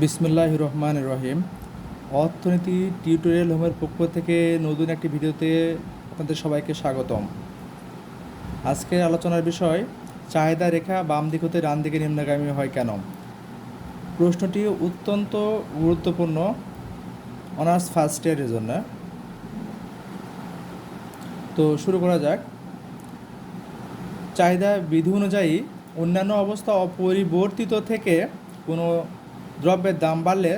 বিসমুল্লাহ রহমান রহিম। অর্থনীতি টিউটোরিয়াল হোমের পক্ষ থেকে নতুন একটি ভিডিওতে আপনাদের সবাইকে স্বাগতম। আজকের আলোচনার বিষয়, চাহিদা রেখা বাম দিক হতে ডান দিকে নিম্নগামী হয় কেন? প্রশ্নটি অত্যন্ত গুরুত্বপূর্ণ, অনার্স ফার্স্ট ইয়ারের জন্য। তো শুরু করা যাক। চাহিদা বিধি অনুযায়ী অন্যান্য অবস্থা অপরিবর্তিত থেকে কোনো দ্রব্যের দাম বাড়লে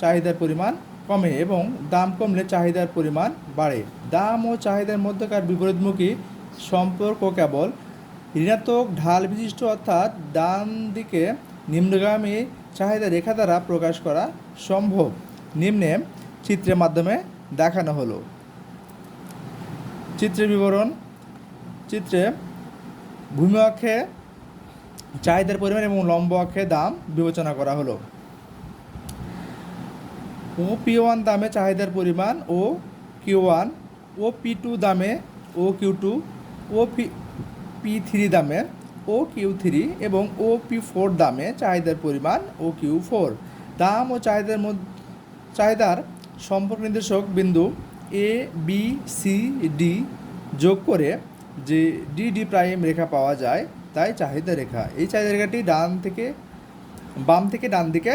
চাহিদার পরিমাণ কমে এবং দাম কমলে চাহিদার পরিমাণ বাড়ে। দাম ও চাহিদার মধ্যকার বিপরীতমুখী সম্পর্ক কেবল ঋণাত্মক ঢাল বিশিষ্ট অর্থাৎ ডান দিকে নিম্নগামী চাহিদা রেখা দ্বারা প্রকাশ করা সম্ভব। নিম্নে চিত্রের মাধ্যমে দেখানো হলো। চিত্রের বিবরণ। চিত্রে ভূমি অক্ষে চাহিদার পরিমাণ এবং লম্ব অক্ষে দাম বিবেচনা করা হলো। ও পি ওয়ান দামে চাহিদার পরিমাণ ও কিউ ওয়ান, ও পি টু দামে ও কিউ টু, ও পি পি থ্রি দামে ও কিউ থ্রি এবং ও পি ফোর দামে চাহিদার পরিমাণ ও কিউ ফোর। দাম ও চাহিদার মধ্যে, চাহিদার সম্পর্ক নির্দেশক বিন্দু এ, বি, সি, ডি যোগ করে যে ডি ডি প্রাইম রেখা পাওয়া যায় তাই চাহিদা রেখা। এই চাহিদা রেখাটি ডান থেকে, বাম থেকে ডান দিকে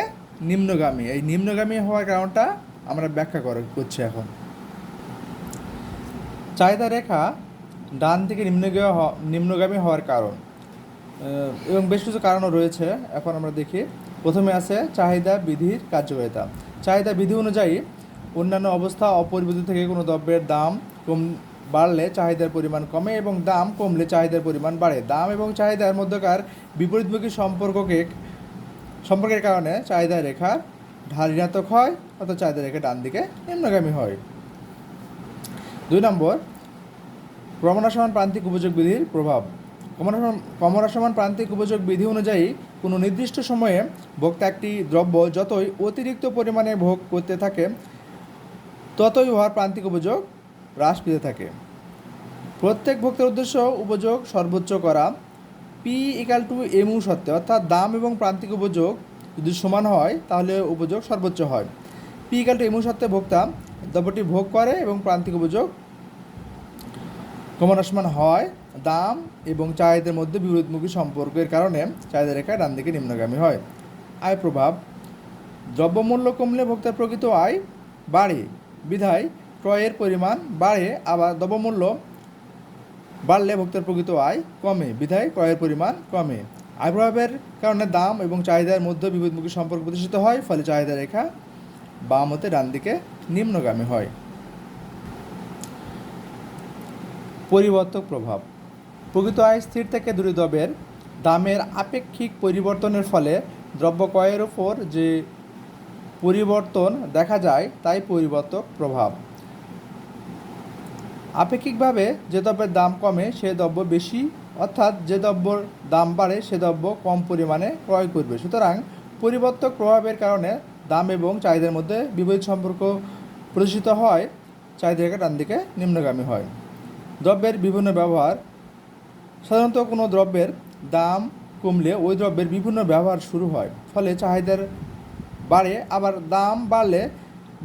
নিম্নগামী। এই নিম্নগামী হওয়ার কারণটা আমরা ব্যাখ্যা করে, করছি এখন। চাহিদা রেখা ডান থেকে নিম্নগামী নিম্নগামী হওয়ার কারণ। এবং বেশ কিছু কারণও রয়েছে। এখন আমরা দেখি। প্রথমে আছে চাহিদা বিধির কার্যকারিতা। চাহিদা বিধি অনুযায়ী অন্যান্য অবস্থা অপরিবর্তিত থেকে কোনো দ্রব্যের দাম কম বাড়লে চাহিদার পরিমাণ কমে এবং দাম কমলে চাহিদার পরিমাণ বাড়ে। দাম এবং চাহিদার মধ্যকার বিপরীতমুখী সম্পর্ককে সম্পর্কের কারণে চাহিদা রেখা ঢাল ঋণাত্মক হয়, অর্থাৎ চাহিদা রেখা ডান দিকে নিম্নগামী হয়। দুই নম্বর ক্রমণাসমান প্রান্তিক উপযোগ বিধির প্রভাব। ক্রমণাসমান প্রান্তিক উপযোগ বিধি অনুযায়ী কোনো নির্দিষ্ট সময়ে ভোক্তা একটি দ্রব্য যতই অতিরিক্ত পরিমাণে ভোগ করতে থাকে, ততই উহার প্রান্তিক উপযোগ হ্রাস পেতে থাকে। প্রত্যেক ভোক্তার উদ্দেশ্য উপযোগ সর্বোচ্চ করা। পি ইকাল টু এমু সত্ত্বে, অর্থাৎ দাম এবং প্রান্তিক উপযোগ যদি সমান হয়, তাহলে উপযোগ সর্বোচ্চ হয়। পি ইকাল টু এমু সত্ত্বে ভোক্তা দ্রব্যটি ভোগ করে এবং প্রান্তিক উপযোগ ক্রমণাসমান হয়। দাম এবং চাহিদার মধ্যে বিরোধমুখী সম্পর্কের কারণে চাহিদা রেখা ডান দিকে নিম্নগামী হয়। আয় প্রভাব, দ্রব্যমূল্য কমলে ভোক্তার প্রকৃত আয় বাড়ে। বিধায় ক্রয়ের পরিমাণ বাড়ে, আবার দ্রব্যমূল্য বাড়লে ভোক্তার প্রকৃত আয় কমে, বিধায় ক্রয়ের পরিমাণ কমে। আয় প্রভাবের কারণে দাম এবং চাহিদার মধ্যে বিপরীতমুখী সম্পর্ক প্রতিষ্ঠিত হয়, ফলে চাহিদা রেখা বাম হতে ডান দিকে নিম্নগামী হয়। পরিবর্তক প্রভাব। প্রকৃত আয় স্থির থেকে দুটি দ্রব্যের দামের আপেক্ষিক পরিবর্তনের ফলে দ্রব্য ক্রয়ের ওপর যে পরিবর্তন দেখা যায়, তাই পরিবর্তক প্রভাব। আপেক্ষিকভাবে যে দ্রব্যের দাম কমে, সে দ্রব্য বেশি, অর্থাৎ যে দ্রব্যর দাম বাড়ে, সে দ্রব্য কম পরিমাণে ক্রয় করবে। সুতরাং পরিবর্তক প্রভাবের কারণে দাম এবং চাহিদার মধ্যে বিপরীত সম্পর্ক প্রদর্শিত হয় চাহিদা রেখা ডান দিকে নিম্নগামী হয়। দ্রব্যের বিভিন্ন ব্যবহার, সাধারণত কোনো দ্রব্যের দাম কমলে ওই দ্রব্যের বিভিন্ন ব্যবহার শুরু হয়, ফলে চাহিদার বাড়ে, আবার দাম বাড়লে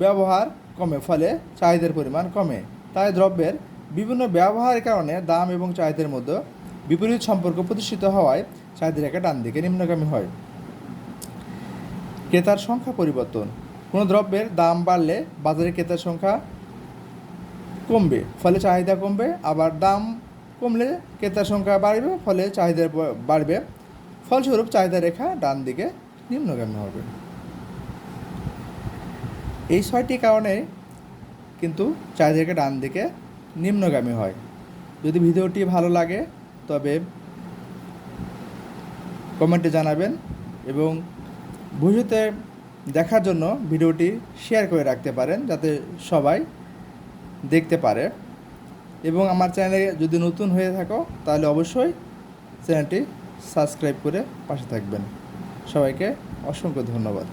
ব্যবহার কমে, ফলে চাহিদার পরিমাণ কমে। তাই দ্রব্যের বিভিন্ন ব্যবহারের কারণে দাম এবং চাহিদার মধ্যে বিপরীত সম্পর্ক প্রতিষ্ঠিত হওয়ায় চাহিদা রেখা ডান দিকে নিম্নগামী হয়। ক্রেতার সংখ্যা পরিবর্তন। কোনো দ্রব্যের দাম বাড়লে বাজারে ক্রেতার সংখ্যা কমবে, ফলে চাহিদা কমবে। আবার দাম কমলে ক্রেতার সংখ্যা বাড়বে, ফলে চাহিদা বাড়বে। ফলস্বরূপ চাহিদা রেখা ডান দিকে নিম্নগামী হবে। এই ছয়টি কারণে কিন্তু চারিদিকে ডান দিকে নিম্নগামী হয়। যদি ভিডিওটি ভালো লাগে, তবে কমেন্টে জানাবেন এবং ভবিষ্যতে দেখার জন্য ভিডিওটি শেয়ার করে রাখতে পারেন যাতে সবাই দেখতে পারে। এবং আমার চ্যানেলে যদি নতুন হয়ে থাকো, তাহলে অবশ্যই চ্যানেলটি সাবস্ক্রাইব করে পাশে থাকবেন। সবাইকে অসংখ্য ধন্যবাদ।